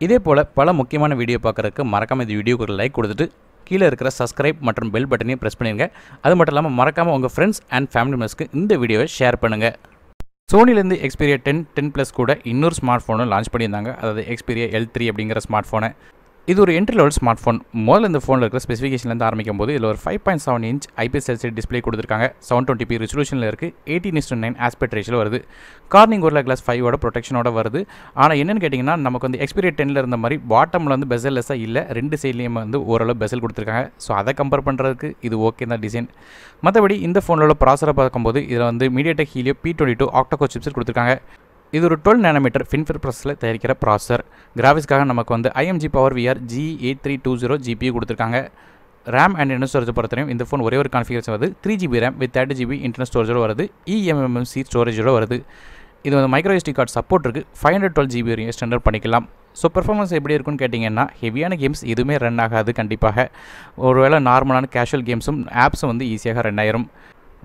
இதே போல் பல முக்கியமான வீடியோ பார்க்குறதுக்கு மறக்காமல் இந்த வீடியோக்கு ஒரு லைக் கொடுத்துட்டு கீழே இருக்கிற சப்ஸ்கிரைப் மற்றும் பெல் பட்டனையும் ப்ரெஸ் பண்ணிடுங்க அது மட்டும் இல்லாமல் மறக்காமல் உங்கள் ஃப்ரெண்ட்ஸ் அண்ட் ஃபேமிலி மெம்பர்ஸ்க்கு இந்த வீடியோவை ஷேர் பண்ணுங்கள் சோனிலேருந்து எக்ஸ்பீரியா டென் டென் ப்ளஸ் கூட இன்னொரு ஸ்மார்ட் ஃபோனும் லான்ச் பண்ணியிருந்தாங்க. அதாவது எக்ஸ்பீரியா எல் த்ரீ அப்படிங்கிற ஸ்மார்ட் ஃபோனை இது ஒரு என்ட்ரி லெவல் ஸ்மார்ட் ஃபோன் முதல்ல இந்த ஃபோனில் இருக்கிற ஸ்பெசிஃபிகேஷன்லேருந்து ஆரம்பிக்கும் போது இதில் ஒரு five point seven inch IPS LCD display கொடுத்துருக்காங்க. செவன் டுவெண்ட்டி பி ரெசல்யூஷனில் இருக்குது eighteen is to nine aspect ரேஷியில் வருது. கார்னிங் ஒரு கிளாஸ் ஃபைவோட ப்ரொடெக்ஷனோட வருது. ஆனால் என்னென்னு கேட்டிங்கன்னா நமக்கு வந்து எக்ஸ்பீரியட் டென்னில் இருந்த மாதிரி பாட்டமில் வந்து பெசல் லெஸ்ஸாக இல்லை. ரெண்டு சைட்லேயும் வந்து ஓரளவு பெசல் கொடுத்துருக்காங்க. ஸோ அதை கம்பேர் பண்ணுறதுக்கு இது ஓகே தான் டிசைன் மற்றபடி இந்த ஃபோனில் உள்ள ப்ராசரை பார்க்கும்போது இதில் வந்து MediaTek Helio P twenty two octa core chips கொடுத்துருக்காங்க. இது ஒரு டுவெல் நேனோமீட்டர் ஃபின்ஃபர் ப்ராசஸில் தயாரிக்கிற ப்ராசர் கிராஃபிக்ஸ்க்காக நமக்கு வந்து IMG power VR G eight three two zero GB கொடுத்துருக்காங்க. ரேம் அண்ட் இன்டர் ஸ்டோரேஜ் பொறுத்தவரையும் இந்த ஃபோன் ஒரே ஒரு கான்ஃபிகரேஷன் வருது. Three GB RAM with thirty GB internal ஸ்டோரேஜோட வருது. இஎம்எம்எம்சி ஸ்டோரேஜோட வருது. இது வந்து மைக்ரோ எஸ்டி கார்டு சப்போர்ட் இருக்குது ஃபைவ் ஹண்ட்ரட் டுவெல் ஜிபி வரையும் ஸ்டாண்டர்ட் பண்ணிக்கலாம். ஸோ பெர்ஃபார்மன்ஸ் எப்படி இருக்குன்னு கேட்டிங்கன்னா ஹெவியான கேம்ஸ் எதுவுமே ரன் ஆகாது கண்டிப்பாக. ஒருவேளை நார்மலான கேஷுவல் கேம்ஸும் ஆப்ஸும் வந்து ஈஸியாக ரன் ஆயிரும்.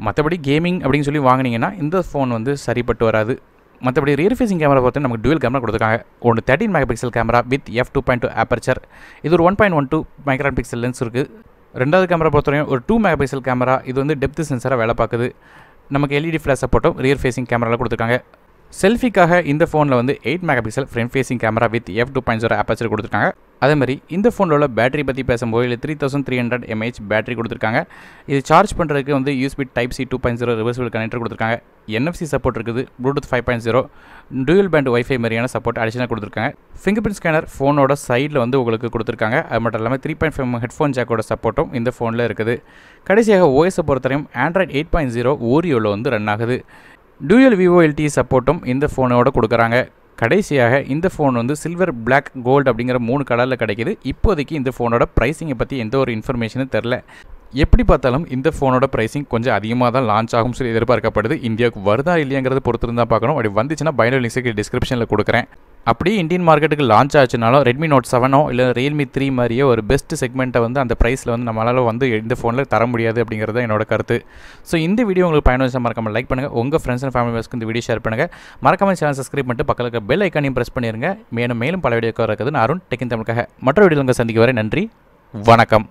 மற்றபடி கேமிங் அப்படின்னு சொல்லி வாங்கினீங்கன்னா இந்த ஃபோன் வந்து சரிப்பட்டு வராது. மற்றபடி ரியர் ஃபேசிங் கேமரா பார்த்து நமக்கு டுவல் கேமரா கொடுத்துருக்காங்க. ஒன்று thirteen megapixel camera with F two point two aperture இது ஒரு one point one two micron pixel lens இருக்குது ரெண்டாவது கேமரா பொறுத்தவரையும் ஒரு டூ மெகா பிக்சல் கேமரா இது வந்து டெப்த் சென்சராக வேலை பார்க்குது. நமக்கு எல்இடி ஃப்ளாஷ் சப்போர்ட்டும் ரியர் ஃபேசிங் கேமராவில் கொடுத்துருக்காங்க. செல்ஃபிக்காக இந்த ஃபோனில் வந்து eight megapixel front facing camera with F two point zero aperture கொடுத்துருக்காங்க. அதே மாதிரி இந்த ஃபோனில் உள்ள பேட்டரி பற்றி பேசும்போது இல்லை three thousand three hundred mAh battery கொடுத்துருக்காங்க. இது சார்ஜ் பண்ணுறதுக்கு வந்து USB type C two point zero reversible connector கொடுத்துருக்காங்க. என்எஃப்சி சப்போர்ட் இருக்குது Bluetooth five point zero dual band WiFi மாதிரியான சப்போர்ட் அடிஷனாக கொடுத்துருக்காங்க. ஃபிங்கர் பிரிண்ட் ஸ்கேனர் ஃபோனோட சைடில் வந்து உங்களுக்கு கொடுத்துருக்காங்க. அது மட்டும் இல்லாமல் த்ரீ பாயிண்ட் ஃபைவ் ஹெட்ஃபோன் ஜாக்கோட சப்போர்ட்டும் இந்த ஃபோனில் இருக்குது. கடைசியாக ஓஎஸை பொறுத்தவரையும் ஆண்ட்ராய்ட் எயிட் பாயிண்ட் ஜீரோ ஓரியோவில் வந்து ரன் ஆகுது. டூயல் விவோ எல்டி சப்போர்ட்டும் இந்த ஃபோனோட கொடுக்குறாங்க. கடைசியாக இந்த ஃபோன் வந்து சில்வர் பிளாக் கோல்டு அப்படிங்கிற மூணு கலரில் கிடைக்கிது. இப்போதைக்கு இந்த ஃபோனோட ப்ரைஸிங்கை பற்றி எந்த ஒரு இன்ஃபர்மேஷனும் தெரில எப்படி பார்த்தாலும் இந்த ஃபோனோட ப்ரைஸிங் கொஞ்சம் அதிகமாக தான் லான்ச் ஆகும் சொல்லி எதிர்பார்க்கப்படுது. இந்தியாவுக்கு வருதா இல்லையாங்கிறத பொறுத்து இருந்தால் பார்க்கணும். அப்படி வந்துச்சுன்னா பைனல் லிங்க்ஸுக்கு டிஸ்கிரிப்ஷனில் கொடுக்குறேன். அப்படியே இந்தியன் மார்க்கெட்டுக்கு லான்ச் ஆச்சுனாலும் ரெட்மி நோட் செவனோ இல்லை ரியல்மி த்ரீ மாதிரியோ ஒரு பெஸ்ட் செக்மெண்ட்டை வந்து அந்த ப்ரைஸில் வந்து நம்மளால் வந்து இந்த ஃபோனில் தர முடியாது அப்படிங்கிறது தான் என்னோட கருத்து. ஸோ இந்த வீடியோ உங்களுக்கு பயணம் மறக்காமல் லைக் பண்ணுங்கள் உங்கள் ஃப்ரெண்ட்ஸ் அண்ட் ஃபேமிலி மெம்பர்ஸ்க்கு இந்த வீடியோ ஷேர் பண்ணுங்கள் மறக்காமல் சேனல் சப்ஸ்கிரைப் பண்ணிட்டு பக்கத்தில் இருக்க பெல் ஐக்கானையும் ப்ரெஸ் பண்ணிடுங்க மேலும் மேலும் பல வீடியோ இருக்குது நான் அருண் டெக்கின் தமிழுக்காக. மற்ற வீடியோ உங்கள் சந்திக்க வரை நன்றி வணக்கம்.